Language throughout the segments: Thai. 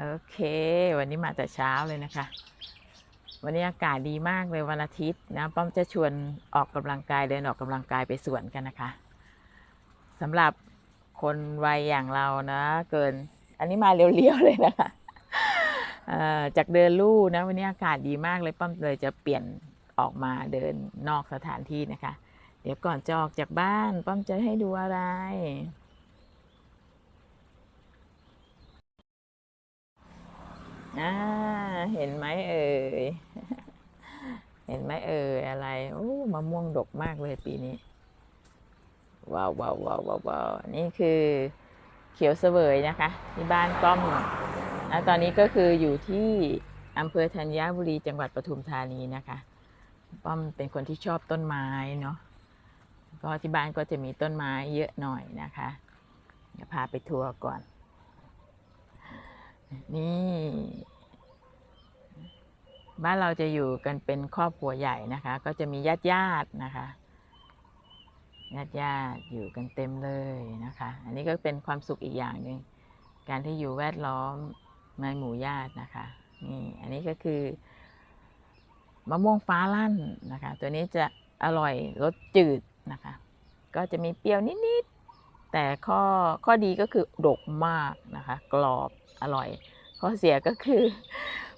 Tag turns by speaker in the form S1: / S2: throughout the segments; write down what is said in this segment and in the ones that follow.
S1: โอเค วันนี้มาแต่เช้าเลยนะคะ วันนี้อากาศดีมากเลยวันอาทิตย์นะป้อมจะชวนออกกำลังกายเดินออกกำลังกายไปสวนกันนะคะสำหรับคนวัยอย่างเรานะเกิน อันนี้มาเรียวๆเลยนะคะจากเดินลู่นะวันนี้อากาศดีมากเลยป้อมเลยจะเปลี่ยนออกมาเดินนอกสถานที่นะคะ เดี๋ยวก่อนจะออกจากบ้านป้อมจะให้ดูอะไร อ่าเห็นไหมเอ่ย เห็นไหมเอ่ยอะไรโอ้มะม่วงดกมากเลยปีนี้ ว้าวว้าวว้าวว้าววาวนี่คือเขียวเสวยนะคะที่บ้านก้อมนะตอนนี้ก็คืออยู่ที่อำเภอธัญบุรีจังหวัดปทุมธานีนะคะป้อมเป็นคนที่ชอบต้นไม้เนาะก็ที่บ้านก็จะมีต้นไม้เยอะหน่อยนะคะเดี๋ยวพาไปทัวร์ก่อน นี่บ้านเราจะอยู่กันเป็นครอบครัวใหญ่นะคะ ก็จะมีญาติญาตินะคะญาติญาติอยู่กันเต็มเลยนะคะ อันนี้ก็เป็นความสุขอีกอย่างหนึ่งการที่อยู่แวดล้อมในหมู่ญาตินะคะนี่อันนี้ก็คือมะม่วงฟ้าลั่นนะคะ ตัวนี้จะอร่อยรสจืดนะคะ ก็จะมีเปรี้ยวนิดๆแต่ข้อข้อดีก็คือดกมากนะคะ กรอบ อร่อยข้อเสียก็คือ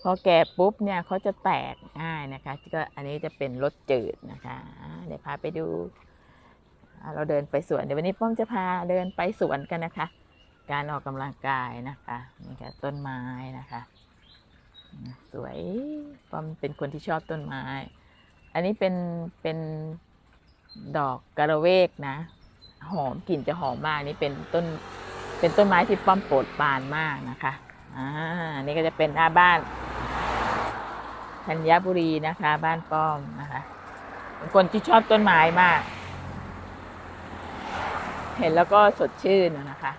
S1: พอแก่ปุ๊บเนี่ยเขาจะแตกง่ายนะคะก็อันนี้จะเป็นรสจืดนะคะเดี๋ยวพาไปดู เราเดินไปสวนเดี๋ยววันนี้ป้อมจะพาเดินไปสวนกันนะคะ การออกกำลังกายนะคะนี่ค่ะต้นไม้นะคะ สวยป้อมเป็นคนที่ชอบต้นไม้ อันนี้เป็นเป็นดอกกระเวกนะ หอมกลิ่นจะหอมมากนี่เป็นต้น เป็นต้นไม้ที่ป้อมโปรดปานมากนะคะอ่านี่ก็จะเป็นหน้าบ้านธัญบุรีนะคะ บ้านป้อมนะคะเป็นคนที่ชอบต้นไม้มาก เห็นแล้วก็สดชื่นนะคะ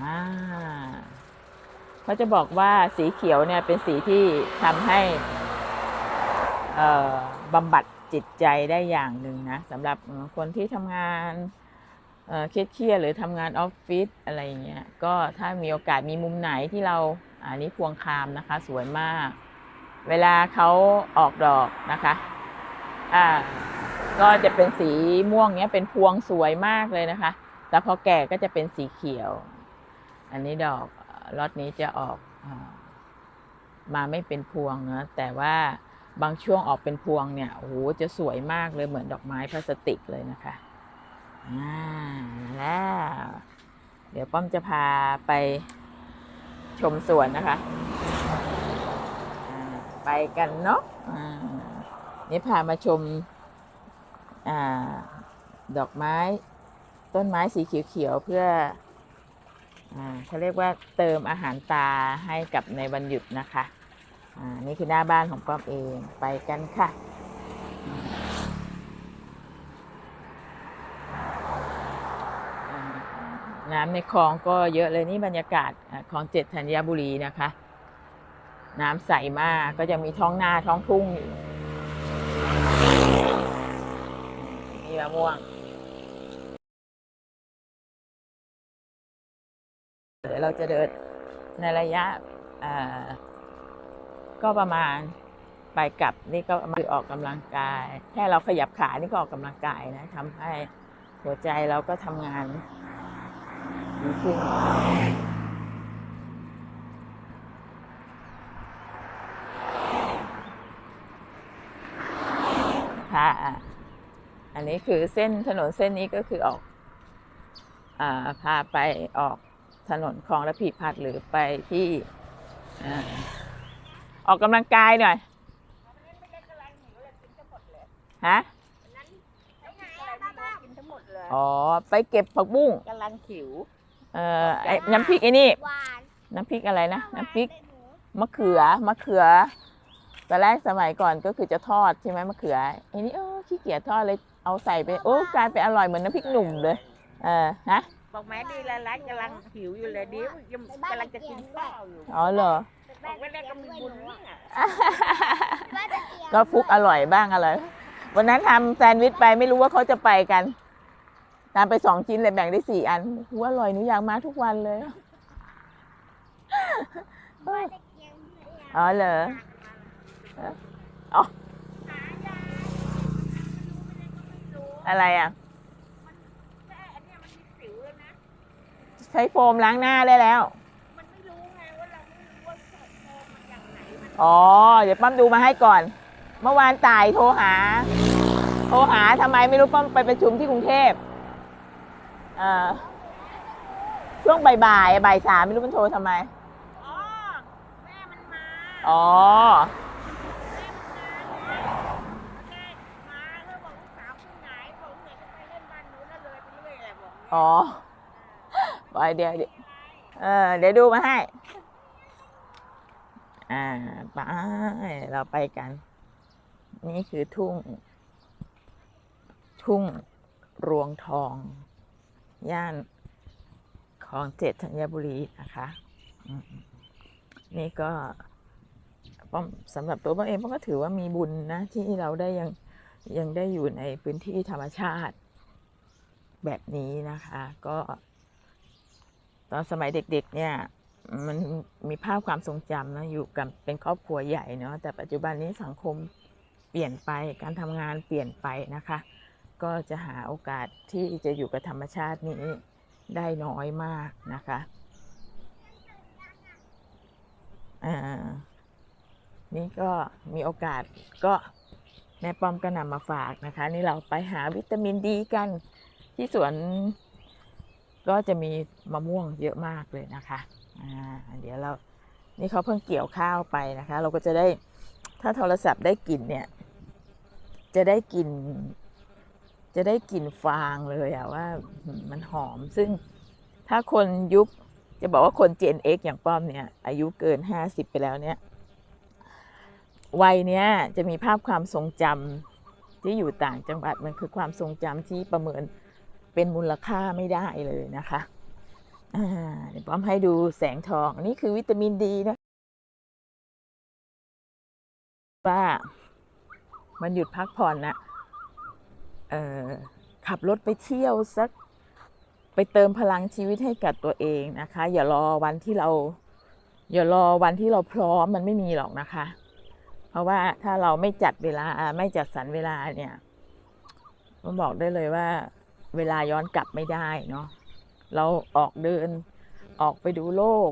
S1: อ่าเขาจะบอกว่าสีเขียวเนี่ยเป็นสีที่ทำให้บำบัดจิตใจได้อย่างหนึ่งนะสำหรับคนที่ทำงาน เอ่อเครียดหรือทำงานออฟฟิศอะไรอย่างเงี้ยก็ถ้ามีโอกาสมีมุมไหนที่เราอันนี้พวงคามนะคะสวยมาก เวลาเขาออกดอกนะคะอ่าก็จะเป็นสีม่วงเนี้ยเป็นพวงสวยมากเลยนะคะแต่พอแก่ก็จะเป็นสีเขียว อันนี้ดอกล็อตนี้จะออกอมาไม่เป็นพวงนะแต่ว่าบางช่วงออกเป็นพวงเนี่ยโอ้โหจะสวยมากเลยเหมือนดอกไม้พลาสติกเลยนะคะ อ่าแล้ว เดี๋ยวป้อมจะพาไปชมสวนนะคะอ่าไปกันเนาะอ่านี่พามาชมอาดอกไม้ ต้นไม้สีเขียวๆเพื่ออ่าเขาเรียกว่าเติมอาหารตาให้กับในวันหยุดนะคะอ่านี่คือหน้าบ้านของป้อมเอง ไปกันค่ะ อ่า น้ำในคลองก็เยอะเลยนี่บรรยากาศอ่าคลองเจ็ดธัญบุรีนะคะ น้ำใสมากก็จะมีท้องนาท้องทุ่งอยู่มีมะม่วงเดี๋ยวเราจะเดินในระยะก็ประมาณไปกลับนี่ก็คือออกกำลังกาย แค่เราขยับขานี่ก็ออกกำลังกายนะทำให้หัวใจเราก็ทำงาน ค่ะอะอันนี้คือเส้นถนนเส้นนี้ก็คือออกอ่าพาไปออกถนนคลองระพีพัฒน์หรือไปที่อ่าออกกำลังกายหน่อยฮะ
S2: กินทั้งหมดเลย
S1: อ๋อ ไปเก็บผักบุ้ง
S2: กำลังขิว
S1: เอ่อไอ้น้ำพริกไอ้นี่
S3: หวาน
S1: น้ำพริกอะไรนะ น้ำพริก
S3: หวานเป็นหมู
S1: มะเขือ มะเขือตอนแรกสมัยก่อนก็คือจะทอดใช่ไหมมะเขือไอ้นี่เออขี้เกียจทอดเลยเอาใส่ไปโอ้กลายเป็นอร่อยเหมือนน้ำพริกหนุ่มเลย เออฮะ
S2: บอกแม่ดีแล้วร้านกำลังหิวอยู่เลยดิยังกำลังจะกินข้าวอยู่
S1: อ๋อเหรอ
S2: บอกไม่ได้ก็มีบุญนี่น่ะ
S3: บ้านตะเกียบ
S1: ก็ฟุกอร่อยบ้างอร่อยวันนั้นทำแซนด์วิชไปไม่รู้ว่าเขาจะไปกัน ทำไปสองชิ้นเลยแบ่งได้สี่อันหูอร่อยหนูอยากมาทุกวันเลย
S3: ว่าตะเกียงเพื่อน
S1: อ๋อเหรออ๋ออะไรอะ
S2: แค่อันเนี้ยมันมีสิวเลยนะ
S1: ใช้โฟมล้างหน้าได้แล้ว
S2: มันไม่รู้ไงว่าเราไม่รู้ว่าโฟมมันอย่างไหนมัน
S1: อ๋อ เดี๋ยวป้อมดูมาให้ก่อน เมื่อวานตายโทรหา โทรหาทำไมไม่รู้ป้อมไปประชุมที่กรุงเทพเอ่อช่วงบ่ายๆบ่ายสามไม่รู้มันโทรทำไม
S2: อ๋อ แม่มันมา
S1: อ๋อ
S2: แม่มาแล้วบอกลูกสาวไปไหนบอกเด็กไปเล่นบ้านนู้นแล้วเลยไปเรื่อยแหละบอกเนี่ย
S1: อ๋อไปเดี๋ยวเดี๋ยวเออเดี๋ยวดูมาให้ อ่าไปเราไปกัน นี่คือทุ่ง ทุ่งรวงทอง ย่านคลองเจ็ดธัญบุรีนะคะนี่ก็ป้อมสำหรับตัวป้อมเองป้อมก็ถือว่ามีบุญนะที่เราได้ยังยังได้อยู่ในพื้นที่ธรรมชาติแบบนี้นะคะ ก็ ตอนสมัยเด็กๆ เนี่ย มันมีภาพความทรงจำนะอยู่กันเป็นครอบครัวใหญ่เนาะแต่ปัจจุบันนี้สังคมเปลี่ยนไปการทำงานเปลี่ยนไปนะคะ ก็จะหาโอกาสที่จะอยู่กับธรรมชาตินี้ได้น้อยมากนะคะอ่านี่ก็มีโอกาสก็แม่ป้อมก็นำมาฝากนะคะ นี่เราไปหาวิตามินดีกันที่สวนก็จะมีมะม่วงเยอะมากเลยนะคะอ่าเดี๋ยวเรานี่เขาเพิ่งเกี่ยวข้าวไปนะคะ เราก็จะได้ถ้าโทรศัพท์ได้กลิ่นเนี่ย จะได้กลิ่น จะได้กลิ่นฟางเลยอะว่ามันหอม ซึ่งถ้าคนยุคจะบอกว่าคน Gen X อย่างป้อมเนี่ย อายุเกิน50ไปแล้วเนี่ย วัยเนี้ยจะมีภาพความทรงจำที่อยู่ต่างจังหวัดมันคือความทรงจำที่ประเมินเป็นมูลค่าไม่ได้เลยนะคะเดี๋ยวป้อมให้ดูแสงทอง นี่คือวิตามินดีนะว่ามันหยุดพักผ่อนนะ ขับรถไปเที่ยวสักไปเติมพลังชีวิตให้กับตัวเองนะคะ อย่ารอวันที่เรา อย่ารอวันที่เราพร้อมมันไม่มีหรอกนะคะ เพราะว่าถ้าเราไม่จัดเวลาไม่จัดสรรเวลาเนี่ยผมบอกได้เลยว่า เวลาย้อนกลับไม่ได้เนาะเราออกเดินออกไปดูโลก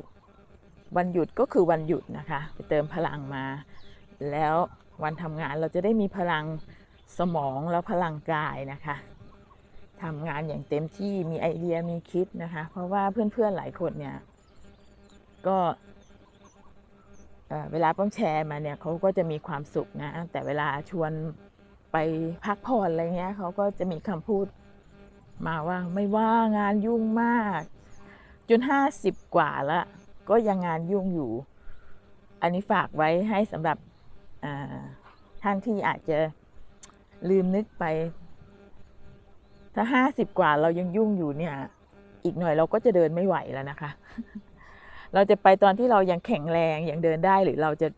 S1: วันหยุดก็คือวันหยุดนะคะ ไปเติมพลังมา แล้ววันทำงานเราจะได้มีพลัง สมองแล้วพลังกายนะคะทำงานอย่างเต็มที่มีไอเดียมีคิดนะคะ เพราะว่าเพื่อนๆหลายคนเนี่ย ก็เอ่อเวลาป้อมแชร์มาเนี่ยเขาก็จะมีความสุขนะแต่เวลาชวนไปพักผ่อนอะไรเงี้ยเขาก็จะมีคำพูดมาว่าไม่ว่างานยุ่งมาก จนห้าสิบกว่าล้วก็ยังงานยุ่งอยู่ อันนี้ฝากไว้ให้สำหรับท่านที่อาจจะ ลืมนึกไป ถ้าห้าสิบกว่าเรายังยุ่งอยู่เนี่ย อีกหน่อยเราก็จะเดินไม่ไหวแล้วนะคะ เราจะไปตอนที่เรายังแข็งแรงยังเดินได้หรือเราจะ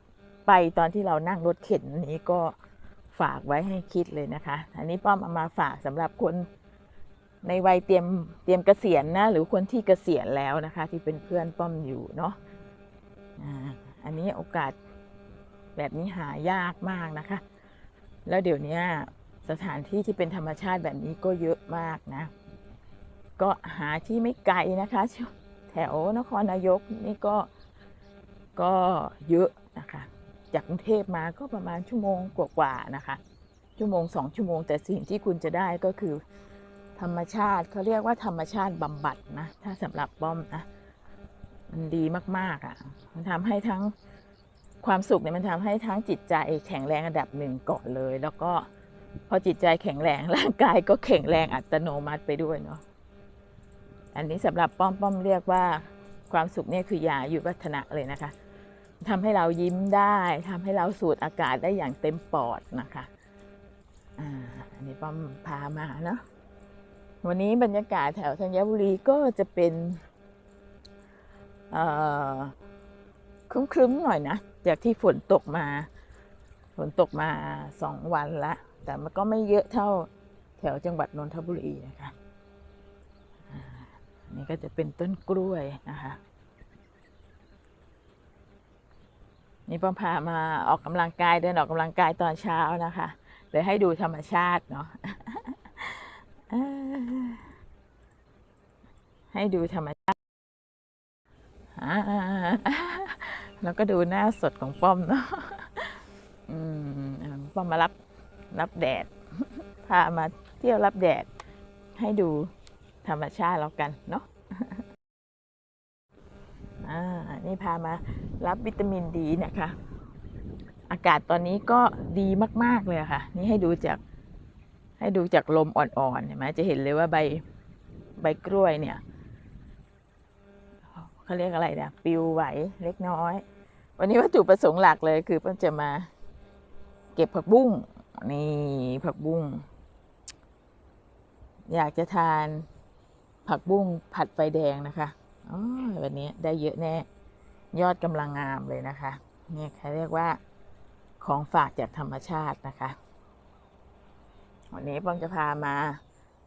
S1: ไปตอนที่เรานั่งรถเข็นนี้ก็ฝากไว้ให้คิดเลยนะคะ อันนี้ป้อมเอามาฝากสำหรับคนในวัยเตรียมเตรียมเกษียณนะ หรือคนที่เกษียณแล้วนะคะ ที่เป็นเพื่อนป้อมอยู่เนาะอันนี้โอกาสแบบนี้หายากมากนะคะ แล้วเดี๋ยวนี้สถานที่ที่เป็นธรรมชาติแบบนี้ก็เยอะมากนะ ก็หาที่ไม่ไกลนะคะ แถวนครนายกนี่ก็ก็เยอะนะคะ จากกรุงเทพมาก็ประมาณชั่วโมงกว่าๆนะคะ ชั่วโมงสองชั่วโมง แต่สิ่งที่คุณจะได้ก็คือ ธรรมชาติเขาเรียกว่าธรรมชาติบำบัดนะ ถ้าสำหรับป้อมนะมันดีมากๆอะ่ะ มันทำให้ทั้ง ความสุขเนี่ยมันทำให้ทั้งจิตใจแข็งแรงอันดับหนึ่งก่อนเลย แล้วก็พอจิตใจแข็งแรงร่างกายก็แข็งแรงอัตโนมัติไปด้วยเนาะอันนี้สำหรับป้อมป้อมเรียกว่าความสุขเนี่ยคือยาอายุวัฒนะเลยนะคะทำให้เรายิ้มได้ทำให้เราสูดอากาศได้อย่างเต็มปอดนะคะอันนี้ป้อมพามาเนาะวันนี้บรรยากาศแถวธัญบุรีก็จะเป็นครึ้มๆหน่อยนะ จากที่ฝนตกมา ฝนตกมาสองวันละ แต่มันก็ไม่เยอะเท่าแถวจังหวัดนนทบุรีนะคะนี่ก็จะเป็นต้นกล้วยนะคะนี่ป้อมพามาออกกำลังกายเดินออกกำลังกายตอนเช้านะคะเลยให้ดูธรรมชาติเนาะให้ดูธรรมชาติ แล้วก็ดูหน้าสดของป้อมเนาะป้อมมารับรับแดด พามาเที่ยวรับแดด ให้ดูธรรมชาติแล้วกันเนาะอ่านี่พามารับวิตามินดีนะคะ อากาศตอนนี้ก็ดีมาก ๆ เลยค่ะ นี่ให้ดูจาก ให้ดูจากลมอ่อนๆเห็นไหมจะเห็นเลยว่าใบใบกล้วยเนี่ยเขาเรียกอะไรเนี่ยปิวไหวเล็กน้อย วันนี้วัตถุประสงค์หลักเลยคือเพิ่นจะมาเก็บผักบุ้งนี่ผักบุ้งอยากจะทานผักบุ้งผัดไฟแดงนะคะอ๋อวันนี้ได้เยอะแน่ ยอดกำลังงามเลยนะคะนี่เขาเรียกว่าของฝากจากธรรมชาตินะคะ วันนี้ป้อมจะพามา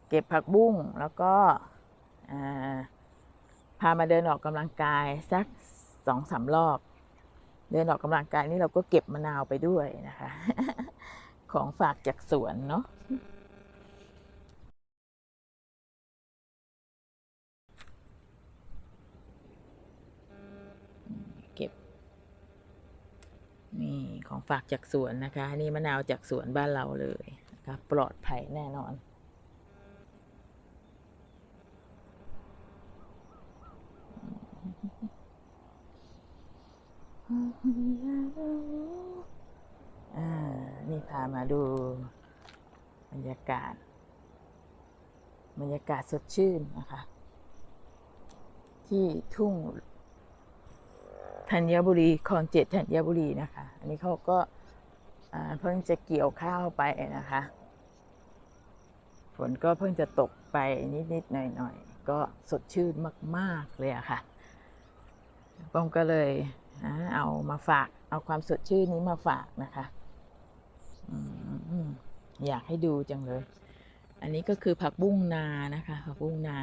S1: เก็บผักบุ้งแล้วก็พามาเดินออกกำลังกายสักสองสามรอบ เดินออกกำลังกายนี่เราก็เก็บมะนาวไปด้วยนะคะ ของฝากจากสวนเนาะเก็บ นี่ของฝากจากสวนนะคะ นี่มะนาวจากสวนบ้านเราเลยนะคะปลอดภัยแน่นอน อ่า นี่พามาดู บรรยากาศ บรรยากาศสดชื่นนะคะ ที่ทุ่งธัญบุรีคลองเจ็ดธัญบุรีนะคะ อันนี้เขาก็เพิ่งจะเกี่ยวข้าวไปนะคะ ฝนก็เพิ่งจะตกไปนิดๆหน่อยๆก็สดชื่นมาก ๆ เลยอะค่ะป้อมก็เลย เอามาฝาก เอาความสดชื่นนี้มาฝากนะคะอยากให้ดูจังเลย อันนี้ก็คือผักบุ้งนานะคะ ผักบุ้งนา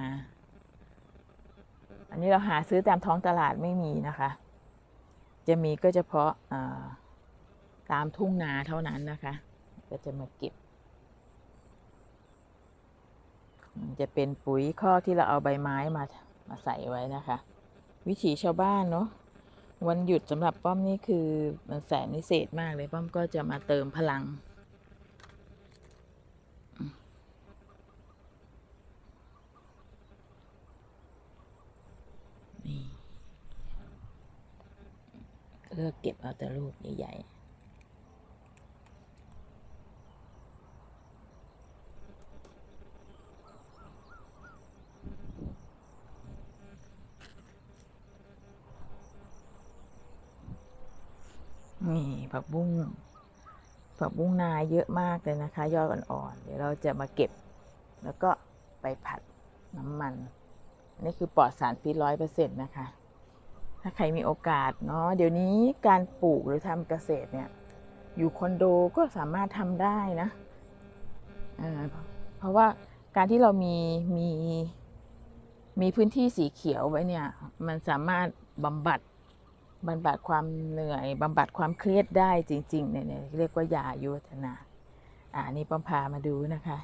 S1: อันนี้เราหาซื้อตามท้องตลาดไม่มีนะคะ จะมีก็เฉพาะตามทุ่งนาเท่านั้นนะคะ ก็จะมาเก็บ จะเป็นปุ๋ยข้อที่เราเอาใบไม้มามาใส่ไว้นะคะ วิถีชาวบ้านเนาะ วันหยุดสำหรับป้อมนี่คือมันแสนนิเศษมากเลยป้อมก็จะมาเติมพลัง นี่เลือกเก็บเอาแต่ลูกใหญ่ๆ นี่ ผักบุ้งผักบุ้งนาเยอะมากเลยนะคะ ยอดอ่อนๆเดี๋ยวเราจะมาเก็บ แล้วก็ไปผัดน้ำมันอันนี้คือปลอดสารพิษร้อยเปอร์เซ็นต์นะคะ ถ้าใครมีโอกาสเนาะเดี๋ยวนี้การปลูกหรือทำเกษตรเนี่ย อยู่คอนโดก็สามารถทำได้นะอ่าเพราะว่าการที่เรามีมีมีพื้นที่สีเขียวไว้เนี่ย มันสามารถบำบัด บำบัดความเหนื่อยบำบัดความเครียดได้จริง ๆ เนี่ยเรียกว่ายายุวัฒนา อ่านี่ป้อมพามาดูนะคะ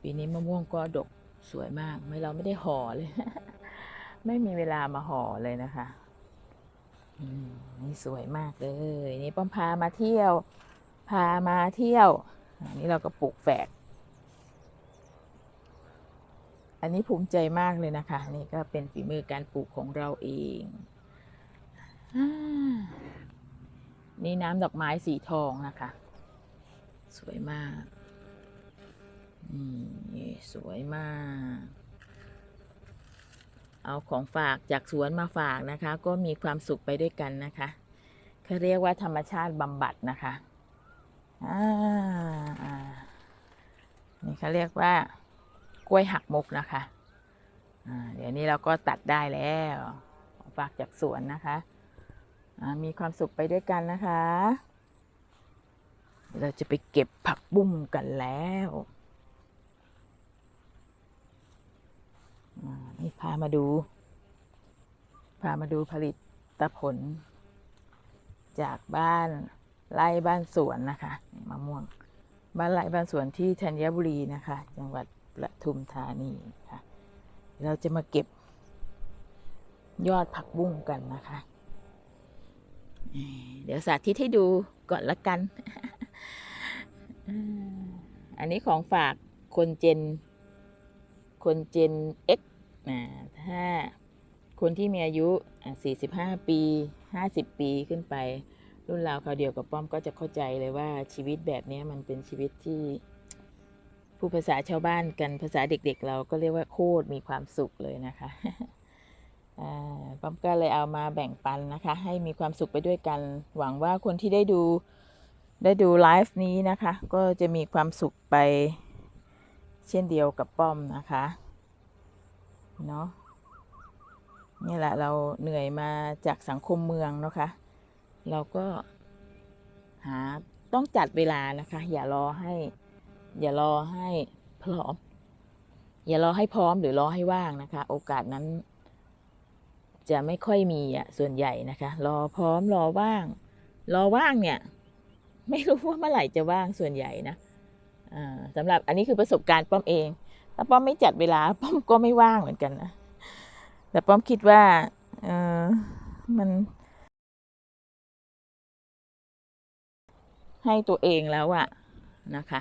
S1: ปีนี้มะม่วงก็ดกสวยมาก ไม่เราไม่ได้ห่อเลย ไม่มีเวลามาห่อเลยนะคะอืมนี่สวยมากเลย นี่ป้อมพามาเที่ยว พามาเที่ยวอันนี้เราก็ปลูกแฝก อันนี้ภูมิใจมากเลยนะคะ นี่ก็เป็นฝีมือการปลูกของเราเอง นี่น้ำดอกไม้สีทองนะคะ สวยมากนี่สวยมาก เอาของฝากจากสวนมาฝากนะคะ ก็มีความสุขไปด้วยกันนะคะเขาเรียกว่าธรรมชาติบำบัดนะคะนี่เขาเรียกว่ากล้วยหักมุกนะคะ เดี๋ยวนี้เราก็ตัดได้แล้วฝากจากสวนนะคะ มีความสุขไปด้วยกันนะคะ เราจะไปเก็บผักบุ้งกันแล้วอ่านี่พามาดู พามาดูผลิตผล จากบ้านไร่บ้านสวนนะคะมะม่วง บ้านไร่บ้านสวนที่ธัญบุรีนะคะ จังหวัดปทุมธานีค่ะ เราจะมาเก็บยอดผักบุ้งกันนะคะ เดี๋ยวสาธิตให้ดูก่อนละกัน อันนี้ของฝากคนเจน คนเจน X นะถ้าคนที่มีอายุ 45 ปี 50 ปีขึ้นไป รุ่นราวคราวเดียวกับป้อมก็จะเข้าใจเลยว่าชีวิตแบบนี้มันเป็นชีวิตที่ผู้ภาษาชาวบ้านกันภาษาเด็กๆ เราก็เรียกว่าโคตรมีความสุขเลยนะคะ ป้อมก็เลยเอามาแบ่งปันนะคะ ให้มีความสุขไปด้วยกัน หวังว่าคนที่ได้ดูได้ดูไลฟ์นี้นะคะ ก็จะมีความสุขไปเช่นเดียวกับป้อมนะคะเนาะนี่แหละเราเหนื่อยมาจากสังคมเมืองนะคะ เราก็หาต้องจัดเวลานะคะ อย่ารอให้ อย่ารอให้พร้อม อย่ารอให้พร้อมหรือรอให้ว่างนะคะ โอกาสนั้น จะไม่ค่อยมีอะส่วนใหญ่นะคะ รอพร้อมรอว่าง รอว่างเนี่ย ไม่รู้ว่าเมื่อไหร่จะว่างส่วนใหญ่นะสำหรับอันนี้คือประสบการณ์ป้อมเอง ถ้าป้อมไม่จัดเวลาป้อมก็ไม่ว่างเหมือนกันนะแต่ป้อมคิดว่าเออมันให้ตัวเองแล้วอะนะคะ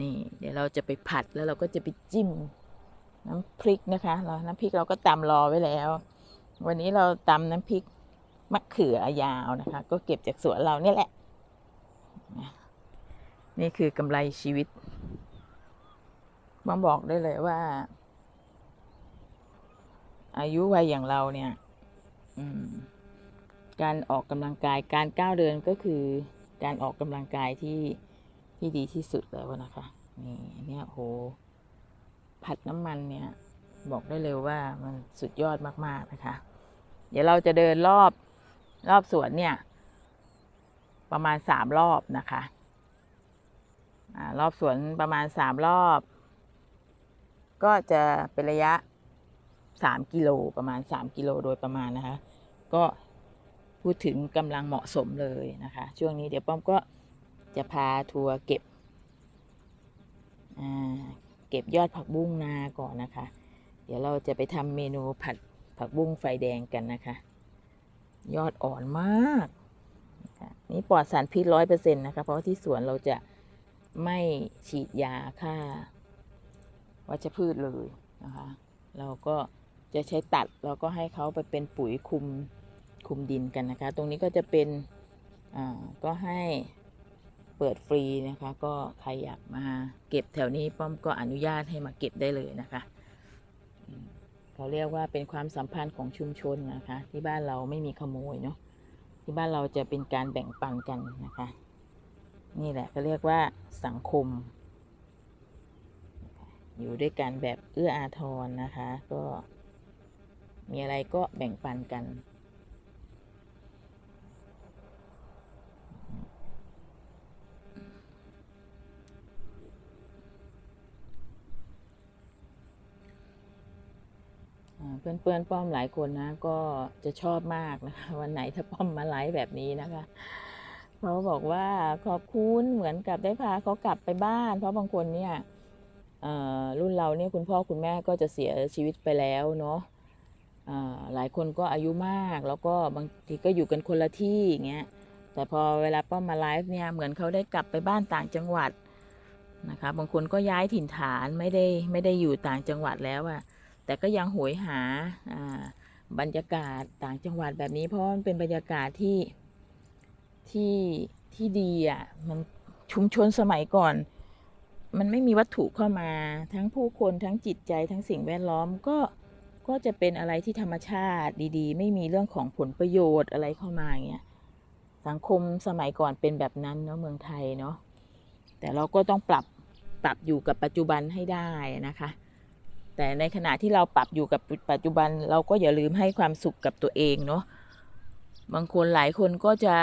S1: นี่เดี๋ยวเราจะไปผัดแล้วเราก็จะไปจิ้มน้ำพริกนะคะเราน้ำพริกเราก็ตำรอไว้แล้ว วันนี้เราตำน้ำพริกมะเขือยาวนะคะ ก็เก็บจากสวนเราเนี่ยแหละ นี่คือกำไรชีวิตมาบอกได้เลยว่า อายุวัยอย่างเราเนี่ยการออกกำลังกายการก้าวเดินก็คือการออกกำลังกายที่ที่ดีที่สุดแล้วนะคะ นี่เนี่ยโหผัดน้ำมันเนี่ย บอกได้เลยว่ามันสุดยอดมาก ๆ นะคะ เดี๋ยวเราจะเดินรอบรอบสวนเนี่ย ประมาณสามรอบนะคะอรอบสวนประมาณสามรอบ ก็จะเป็นระยะสามกิโลประมาณสามกิโลโดยประมาณนะคะ ก็พูดถึงกำลังเหมาะสมเลยนะคะ ช่วงนี้เดี๋ยวป้อมก็จะพาทัวร์เก็บเก็บยอดผักบุ้งนาก่อนนะคะ เดี๋ยวเราจะไปทำเมนูผัด ผักบุ้งไฟแดงกันนะคะ ยอดอ่อนมากนี่ปลอดสารพิษร้อยเปอร์เซ็นต์นะคะ เพราะว่าที่สวนเราจะไม่ฉีดยาฆ่าวัชพืชเลยนะคะ เราก็จะใช้ตัดเราก็ให้เขาไปเป็นปุ๋ยคุมคุมดินกันนะคะ ตรงนี้ก็จะเป็นอ่าก็ให้เปิดฟรีนะคะ ก็ใครอยากมาเก็บแถวนี้ป้อมก็อนุญาตให้มาเก็บได้เลยนะคะ เขาเรียกว่าเป็นความสัมพันธ์ของชุมชนนะคะ ที่บ้านเราไม่มีขโมยเนาะที่บ้านเราจะเป็นการแบ่งปันกันนะคะ นี่แหละเขาเรียกว่าสังคม อยู่ด้วยกันแบบเอื้ออาทรนะคะ ก็มีอะไรก็แบ่งปันกัน อ่าเพื่อนๆป้อมหลายคนนะก็จะชอบมากนะคะวันไหนถ้าป้อมมาไลฟ์แบบนี้นะคะเขาบอกว่าขอบคุณเหมือนกับได้พาเขากลับไปบ้าน เพราะบางคนเนี่ยรุ่นเราเนี่ยคุณพ่อคุณแม่ก็จะเสียชีวิตไปแล้วเนาะหลายคนก็อายุมาก แล้วก็บางทีก็อยู่กันคนละที่อย่างเงี้ยแต่พอเวลาป้อมมาไลฟ์เนี่ยเหมือนเขาได้กลับไปบ้านต่างจังหวัดนะคะบางคนก็ย้ายถิ่นฐานไม่ได้ไม่ได้อยู่ต่างจังหวัดแล้วอะ แต่ก็ยังโหยหาบรรยากาศต่างจังหวัดแบบนี้ เพราะมันเป็นบรรยากาศที่ที่ที่ดีอะมันชุมชนสมัยก่อน มันไม่มีวัตถุเข้ามา ทั้งผู้คนทั้งจิตใจทั้งสิ่งแวดล้อมก็ก็จะเป็นอะไรที่ธรรมชาติดีๆ ไม่มีเรื่องของผลประโยชน์อะไรเข้ามาอย่างเงี้ยสังคมสมัยก่อนเป็นแบบนั้นเนาะเมืองไทยเนาะแต่เราก็ต้องปรับปรับอยู่กับปัจจุบันให้ได้นะคะ แต่ในขณะที่เราปรับอยู่กับปัจจุบัน เราก็อย่าลืมให้ความสุขกับตัวเองเนาะบางคนหลายคนก็จะ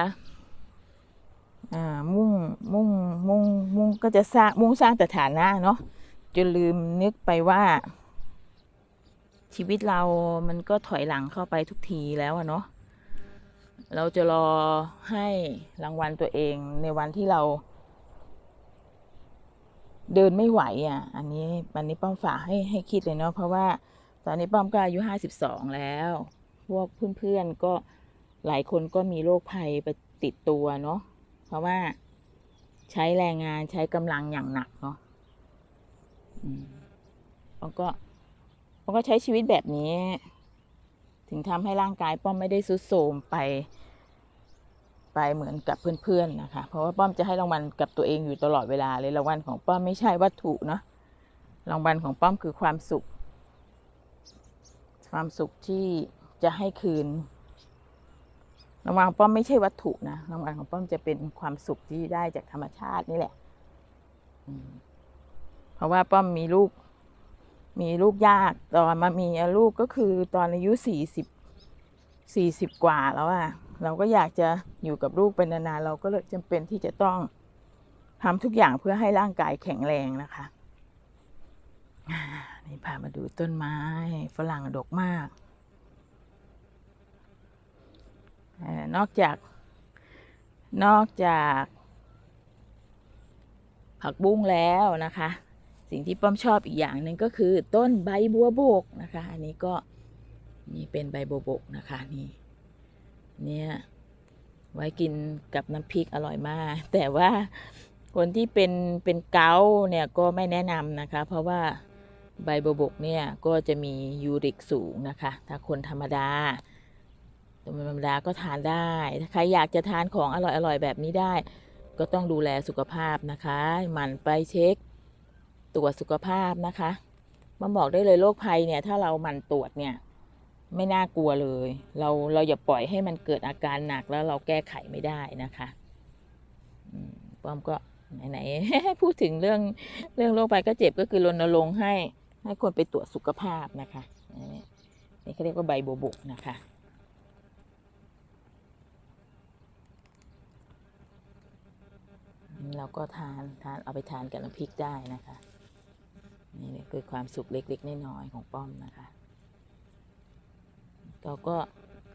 S1: มุ่งมุ่งมุ่งมุ่งก็จะสร้างมุ่งสร้างแต่ฐานะเนาะจนลืมนึกไปว่า ชีวิตเรามันก็ถอยหลังเข้าไปทุกทีแล้วอะเนาะเราจะรอให้รางวัลตัวเองในวันที่เรา เดินไม่ไหวอะ อันนี้อันนี้ป้อมฝากให้ให้คิดเลยเนาะเพราะว่าตอนนี้ป้อมก็อายุห้าสิบสองแล้ว พวกเพื่อนๆก็หลายคนก็มีโรคภัยไปติดตัวเนาะเพราะว่าใช้แรงงานใช้กำลังอย่างหนักเนาะป้อมก็ป้อมก็ใช้ชีวิตแบบนี้ ถึงทำให้ร่างกายป้อมไม่ได้สุดโทรมไป ไปเหมือนกับเพื่อนๆนะคะ เพราะว่าป้อมจะให้รางวัลกับตัวเองอยู่ตลอดเวลาเลยรางวัลของป้อมไม่ใช่วัตถุเนาะรางวัลของป้อมคือความสุข ความสุขที่จะให้คืนรางวัลของป้อมไม่ใช่วัตถุนะรางวัลของป้อมจะเป็นความสุขที่ได้จากธรรมชาตินี่แหละเพราะว่าป้อมมีลูก มีลูกยากตอนมามีลูกก็คือตอนอายุสี่สิบสี่สิบกว่าแล้วอะ เราก็อยากจะอยู่กับลูกเป็นนานๆเราก็เลยจำเป็นที่จะต้องทำทุกอย่างเพื่อให้ร่างกายแข็งแรงนะคะนี่พามาดูต้นไม้ฝรั่งดกมากนอกจาก นอกจาก ผักบุ้งแล้วนะคะ สิ่งที่ป้อมชอบอีกอย่างหนึ่งก็คือ ต้นใบบัวบกนะคะ อันนี้ก็นี่เป็นใบบัวบกนะคะนี่ เนี่ยไว้กินกับน้ำพริกอร่อยมาก แต่ว่าคนที่เป็นเป็นเกาเนี่ยก็ไม่แนะนำนะคะ เพราะว่าใบบัวบกเนี่ยก็จะมียูริกสูงนะคะ ถ้าคนธรรมดาคนธรรมดาก็ทานได้ ถ้าใครอยากจะทานของอร่อยๆแบบนี้ได้ ก็ต้องดูแลสุขภาพนะคะ หมั่นไปเช็คตรวจสุขภาพนะคะมาบอกได้เลยโรคภัยเนี่ยถ้าเราหมันตรวจเนี่ย ไม่น่ากลัวเลย เราเราอย่าปล่อยให้มันเกิดอาการหนักแล้วเราแก้ไขไม่ได้นะคะป้อมก็ไหนๆพูดถึงเรื่องเรื่องโรคภัยก็เจ็บก็คือรณรงค์ให้ให้คนไปตรวจสุขภาพนะคะนี่เขาเรียกว่าใบโบวบกนะคะเราก็ทานทานเอาไปทานกับน้ำพริกได้นะคะ นี่คือความสุขเล็กๆน้อยๆของป้อมนะคะ เราก็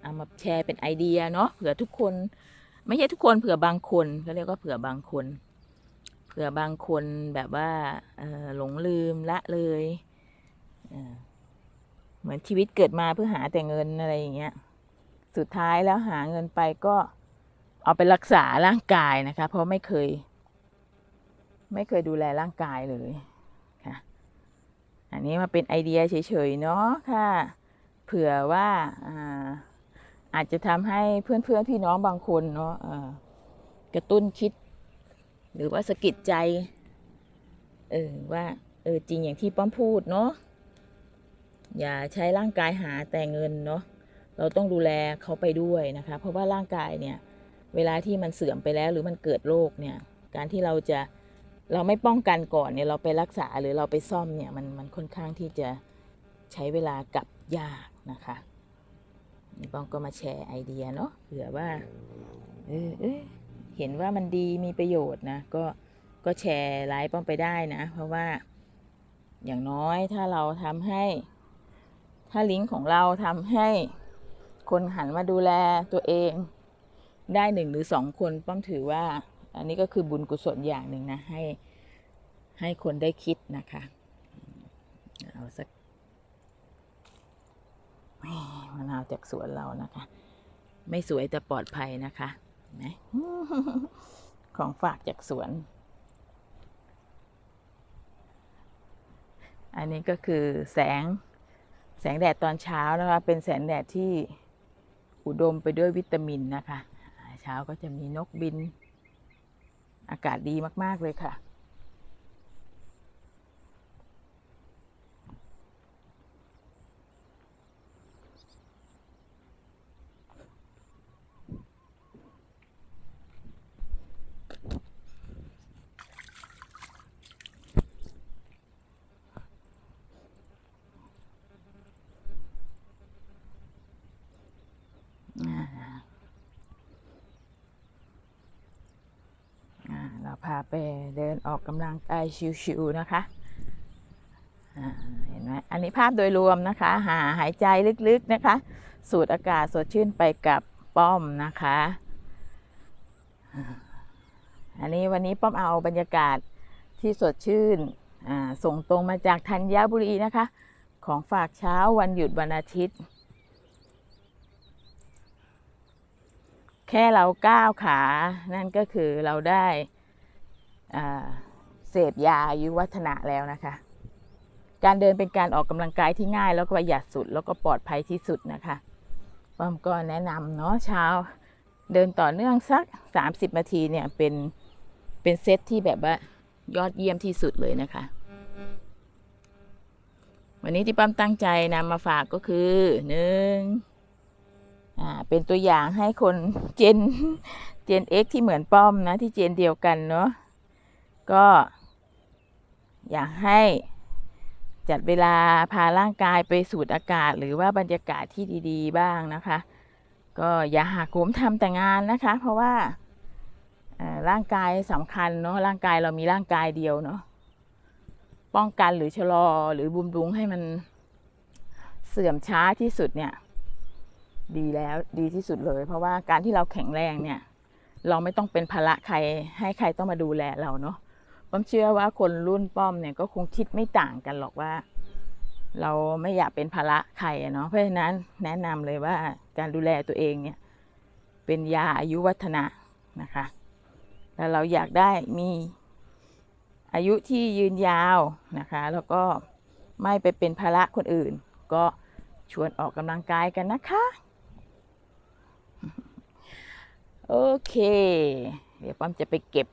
S1: เอามาแชร์เป็นไอเดียเนาะเผื่อทุกคน ไม่ใช่ทุกคนเผื่อบางคนเขาเรียกว่าเผื่อบางคน เผื่อบางคนแบบว่าหลงลืมละเลยเเหมือนชีวิตเกิดมาเพื่อหาแต่เงินอะไรอย่างเงี้ยสุดท้ายแล้วหาเงินไปก็เอาไปรักษาร่างกายนะคะ เพราะไม่เคย ไม่เคยดูแลร่างกายเลยค่ะ อันนี้มาเป็นไอเดียเฉยๆเนาะค่ะ เผื่อว่าอาจจะทำให้เพื่อนๆพี่น้องบางคนเนาะกระตุ้นคิด หรือว่าสะกิดใจเออว่าเออจริงอย่างที่ป้อมพูดเนาะอย่าใช้ร่างกายหาแต่เงินเนาะเราต้องดูแลเขาไปด้วยนะคะ เพราะว่าร่างกายเนี่ยเวลาที่มันเสื่อมไปแล้วหรือมันเกิดโรคเนี่ยการที่เราจะเราไม่ป้องกันก่อนเนี่ยเราไปรักษาหรือเราไปซ่อมเนี่ยมันมันค่อนข้างที่จะใช้เวลากับยาก นะคะนี่ป้องก็มาแชร์ไอเดียเนาะเผื่อว่าเออเอยเห็นว่ามันดีมีประโยชน์นะก็ก็แชร์ไลฟ์ป้องไปได้นะ เพราะว่าอย่างน้อยถ้าเราทำให้ ถ้าลิงก์ของเราทำให้คนหันมาดูแลตัวเอง ได้หนึ่งหรือสองคนป้อมถือว่า อันนี้ก็คือบุญกุศลอย่างหนึ่งนะให้ให้คนได้คิดนะคะ เอาสักแห มะนาวจากสวนเรานะคะ ไม่สวยแต่ปลอดภัยนะคะเห็นไหมของฝากจากสวน อันนี้ก็คือแสงแสงแดดตอนเช้านะคะ เป็นแสงแดดที่อุดมไปด้วยวิตามินนะคะ เช้าก็จะมีนกบิน อากาศดีมาก ๆ เลยค่ะ อ่า อ่าเราพา ไปเดินออกกำลังกายชิวๆนะคะเห็นไหมอันนี้ภาพโดยรวมนะคะ หาหายใจลึกๆนะคะ สูดอากาศสดชื่นไปกับป้อมนะคะ อันนี้วันนี้ป้อมเอาบรรยากาศที่สดชื่นส่งตรงมาจากธัญบุรีนะคะ ของฝากเช้าวันหยุดวันอาทิตย์ แค่เราก้าวขา นั่นก็คือเราได้ เสพยาอายุวัฒนะแล้วนะคะ การเดินเป็นการออกกำลังกายที่ง่าย แล้วก็ประหยัดสุดแล้วก็ปลอดภัยที่สุดนะคะป้อมก็แนะนำเนาะเช้า เดินต่อเนื่องสัก 30นาทีเนี่ยเป็นเป็นเซตที่แบบว่ายอดเยี่ยมที่สุดเลยนะคะ วันนี้ที่ป้อมตั้งใจนำมาฝากก็คือหนึ่งอ่าเป็นตัวอย่างให้คนเจนเจน X ที่เหมือนป้อมนะที่เจนเดียวกันเนาะ ก็ อยากให้จัดเวลาพาร่างกายไปสูดอากาศ หรือว่าบรรยากาศที่ดีๆ บ้างนะคะ ก็อย่าหักโหมทำแต่งานนะคะ เพราะว่าร่างกายสำคัญเนาะร่างกายเรามีร่างกายเดียวเนาะป้องกันหรือชะลอหรือบุมรุงให้มันเสื่อมช้าที่สุดเนี่ย ดีแล้วดีที่สุดเลย เพราะว่าการที่เราแข็งแรงเนี่ย เราไม่ต้องเป็นภาระใครให้ใครต้องมาดูแลเราเนาะ ป้มเชื่อว่าคนรุ่นป้อมเนี่ยก็คงคิดไม่ต่างกันหรอกว่า เราไม่อยากเป็นภาระใครเนาะเพราะฉะนั้นแนะนำเลยว่าการดูแลตัวเองเนี่ยเป็นยาอายุวัฒนะนะคะแล้วเราอยากได้มีอายุที่ยืนยาวนะคะ แล้วก็ไม่ไปเป็นภาระคนอื่น ก็ชวนออกกำลังกายกันนะคะ โอเค เดี๋ยวป้อมจะไปเก็บ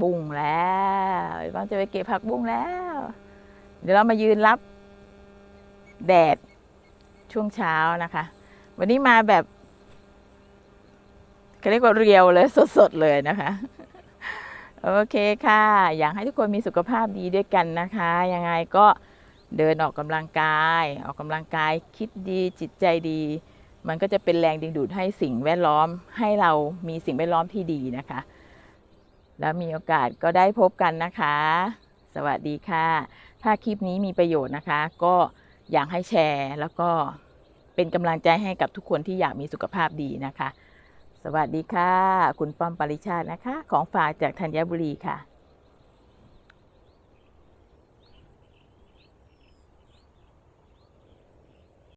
S1: บุ้งแล้วเดี๋ยวป้อมจะไปเก็บผักบุ้งแล้ว เดี๋ยวเรามายืนรับ แดดช่วงเช้านะคะ วันนี้มาแบบเขาเรียกว่าเรียวเลยสดๆเลยนะคะ โอเคค่ะ อยากให้ทุกคนมีสุขภาพดีด้วยกันนะคะ ยังไงก็เดินออกกำลังกาย ออกกำลังกายคิดดีจิตใจดี มันก็จะเป็นแรงดึงดูดให้สิ่งแวดล้อม ให้เรามีสิ่งแวดล้อมที่ดีนะคะ แล้วมีโอกาสก็ได้พบกันนะคะ สวัสดีค่ะ ถ้าคลิปนี้มีประโยชน์นะคะ ก็อยากให้แชร์แล้วก็เป็นกำลังใจให้กับทุกคนที่อยากมีสุขภาพดีนะคะ สวัสดีค่ะ คุณป้อมปริชาตินะคะ ของฝากจากธัญบุรีค่ะ